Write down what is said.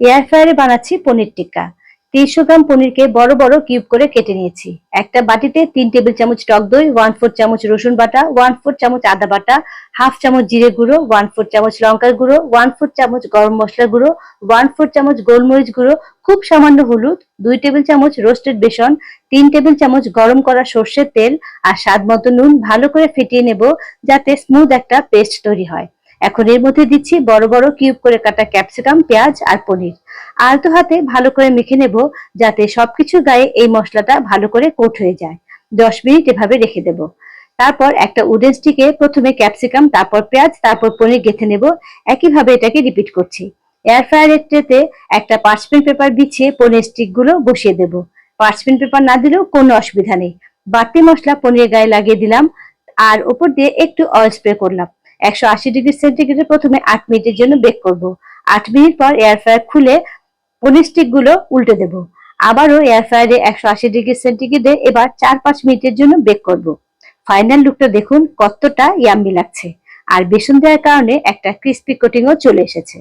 Air ফ্রায়ারে বানাচ্ছি পনির টিক্কা। তিনশো গ্রাম পনিরকে বড় বড় কিউব করে কেটে নিয়েছি। একটা বাটিতে তিন টেবিল চামচ টক দই ওয়ান ফোর চামচ রসুন বাটা ওয়ান ফোর চামচ আদা বাটা হাফ চামচ জিরে গুঁড়ো ওয়ান ফোর চামচ লঙ্কার গুঁড়ো ওয়ান ফোর চামচ গরম মশলা গুঁড়ো ওয়ান ফোর চামচ গোলমরিচ গুঁড়ো, খুব সামান্য হলুদ, দুই টেবিল চামচ রোস্টেড বেসন, তিন টেবিল চামচ গরম করা সর্ষের তেল, আর স্বাদ মতো নুন ভালো করে ফেটিয়ে নেব যাতে স্মুথ একটা পেস্ট তৈরি হয়। এখন এর মধ্যে দিচ্ছি বড় বড় কিউব করে কাটা ক্যাপসিকাম, পেঁয়াজ আর পনির। আলতো হাতে ভালো করে মেখে নেব যাতে সবকিছু গায়ে এই মশলাটা ভালো করে কোট হয়ে যায়। দশ মিনিট এভাবে রেখে দেব। তারপর একটা উডেন স্টিকে প্রথমে ক্যাপসিকাম, তারপর পেঁয়াজ, তারপর পনির গেঁথে নেব। একইভাবে এটাকে রিপিট করছি। এয়ার ফ্রায়ারের ট্রেতে একটা পার্চমেন্ট পেপার বিছিয়ে পনির স্টিকগুলো বসিয়ে দেব। পার্চমেন্ট পেপার না দিলেও কোনো অসুবিধা নেই। বাড়তি মশলা পনির গায়ে লাগিয়ে দিলাম। আর উপর দিয়ে একটু অয়েল স্প্রে করলাম। একশো আশি ডিগ্রি সেন্টিগ্রেডে প্রথমে আট মিনিটের জন্য বেক করব। আট মিনিট পর এয়ার ফ্রায়ার খুলে পনিরগুলো উল্টে দেব। আবারও এয়ার ফ্রায়ারে একশো আশি ডিগ্রি সেন্টিগ্রেডে এবার চার পাঁচ মিনিটের জন্য বেক করব। ফাইনাল লুকটা দেখুন কতটা ইয়াম্মি লাগছে। আর বেসন দেওয়ার কারণে একটা ক্রিস্পি কোটিংও চলে এসেছে।